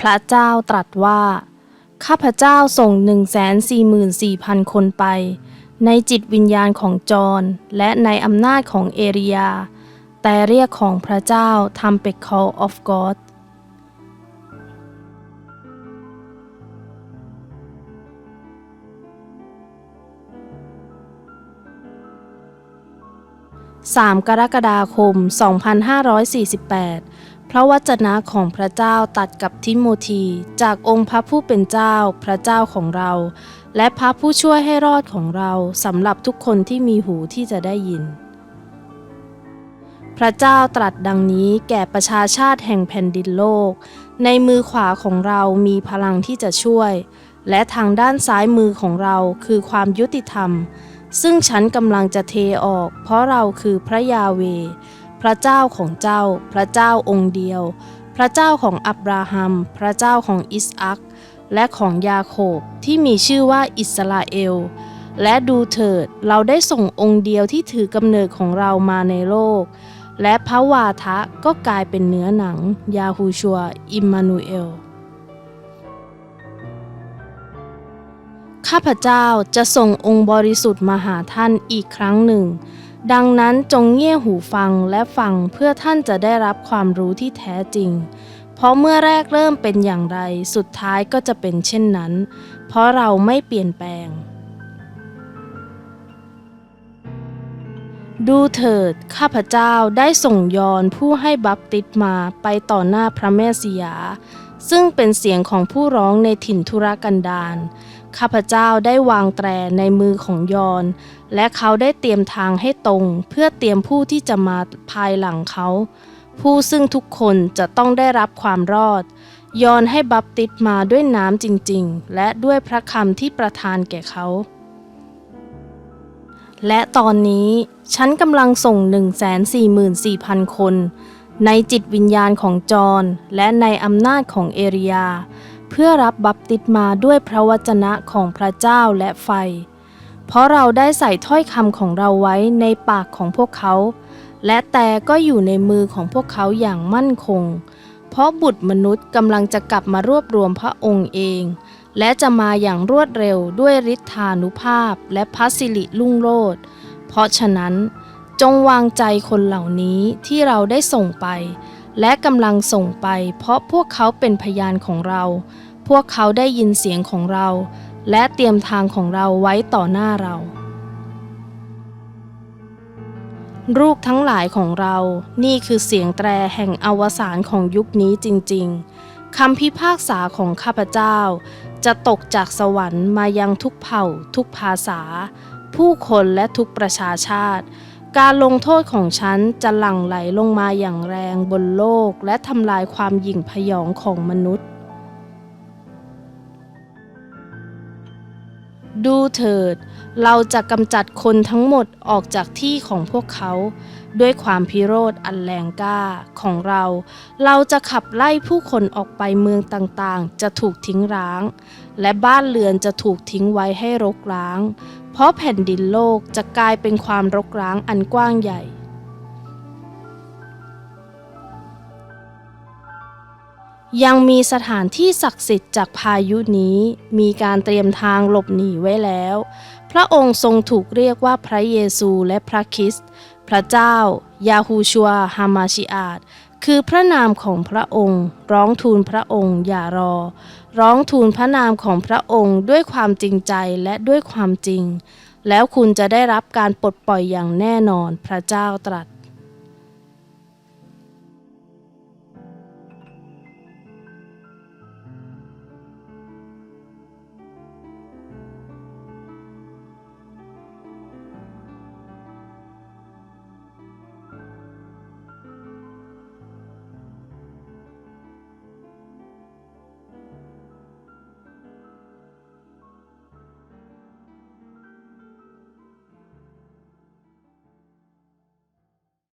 พระเจ้าตรัสว่า ข้าพเจ้าส่ง 144,000 คนไป ในจิตวิญญาณของจอห์นและในอำนาจของเอริยาแต่เรียกของพระเจ้าทำเป็น call of God 3 กรกฎาคม 2548 พระวจนะของพระเจ้าตัดกับทิโมธีจากองค์พระผู้เป็นเจ้าพระเจ้าของเรา และพระผู้ช่วยให้รอดของเราสำหรับทุกคนที่มีหูที่จะได้ยิน พระเจ้าตรัสดังนี้แก่ประชาชาติแห่งแผ่นดินโลก ในมือขวาของเรามีพลังที่จะช่วย และทางด้านซ้ายมือของเราคือความยุติธรรม ซึ่งฉันกำลังจะเทออก เพราะเราคือพระยาเว พระเจ้าของเจ้า พระเจ้าองค์เดียว พระเจ้าของอับราฮัม พระเจ้าของอิสอักและของยาโคบที่มีชื่อว่าอิสราเอล และดูเถิดเราได้ส่งองค์เดียวที่ถือกำเนิดของเรามาในโลก และพระวาทะก็กลายเป็นเนื้อหนัง ยาฮูชัว อิมมานูเอล ข้าพเจ้าจะส่งองค์บริสุทธิ์มาหาท่านอีกครั้งหนึ่ง ดังนั้นจงเงี่ยหูฟังและฟังเพื่อท่านจะได้รับความรู้ที่แท้จริง เพราะเมื่อแรกเริ่มเป็นอย่างไร สุดท้ายก็จะเป็นเช่นนั้น เพราะเราไม่เปลี่ยนแปลง ดูเถิด ข้าพเจ้าได้ส่งยอนผู้ให้บัพติศมาไปต่อหน้าพระแม่สิยา ซึ่งเป็นเสียงของผู้ร้องในถิ่นธุรกันดาร ข้าพเจ้าได้วางแตรในมือของยอน และเขาได้เตรียมทางให้ตรง เพื่อเตรียมผู้ที่จะมาภายหลังเขา ผู้ซึ่งทุกคนจะต้องได้รับความรอด ยอนให้บัพติศมาด้วยน้ำจริง ๆ และด้วยพระคำที่ประทานแก่เขา และตอนนี้ฉันกำลังส่ง 144,000 คน ในจิตวิญญาณของจอห์นและในอำนาจของเอริยา เพื่อรับบัพติศมาด้วยพระวจนะของพระเจ้าและไฟ เพราะเราได้ใส่ถ้อยคำของเราไว้ในปากของพวกเขา และแต่ก็อยู่ในมือของพวกเขาอย่างมั่นคง เพราะบุตรมนุษย์กำลังจะกลับมารวบรวมพระองค์เอง และจะมาอย่างรวดเร็วด้วยฤทธานุภาพและพระสิริลุ่งโรจน์เพราะฉะนั้นจงวางใจคนเหล่านี้ที่เราได้ส่งไป และกำลังส่งไป เพราะพวกเขาเป็นพยานของเรา พวกเขาได้ยินเสียงของเรา และเตรียมทางของเราไว้ต่อหน้าเราลูกทั้งหลายของเรา นี่คือเสียงแตรแห่งอวสานของยุคนี้จริง ๆคำพิพากษาของข้าพเจ้า จะตกจากสวรรค์มายังทุกเผ่า ทุกภาษา ผู้คนและทุกประชาชาติ การลงโทษของฉันจะหลั่งไหลลงมาอย่างแรงบนโลกและทำลายความหยิ่งพยองของมนุษย์ ดูเถิด เราจะกำจัดคนทั้งหมดออกจากที่ของพวกเขา ด้วยความพิโรธอันแรงกล้าของเรา เราจะขับไล่ผู้คนออกไปเมืองต่างๆ จะถูกทิ้งร้าง และบ้านเรือนจะถูกทิ้งไว้ให้รกร้าง เพราะแผ่นดินโลกจะกลายเป็นความรกร้างอันกว้างใหญ่ ยังมีสถานที่ศักดิ์สิทธิ์จากพายุนี้มีการเตรียมทางหลบหนีไว้แล้ว พระองค์ทรงถูกเรียกว่าพระเยซูและพระคริสต์พระเจ้า ยาฮูชัวฮามาชิอาต คือพระนามของพระองค์ ร้องทูลพระองค์ อย่ารอ ร้องทูลพระนามของพระองค์ด้วยความจริงใจและด้วยความจริง แล้วคุณจะได้รับการปลดปล่อยอย่างแน่นอนพระเจ้าตรัส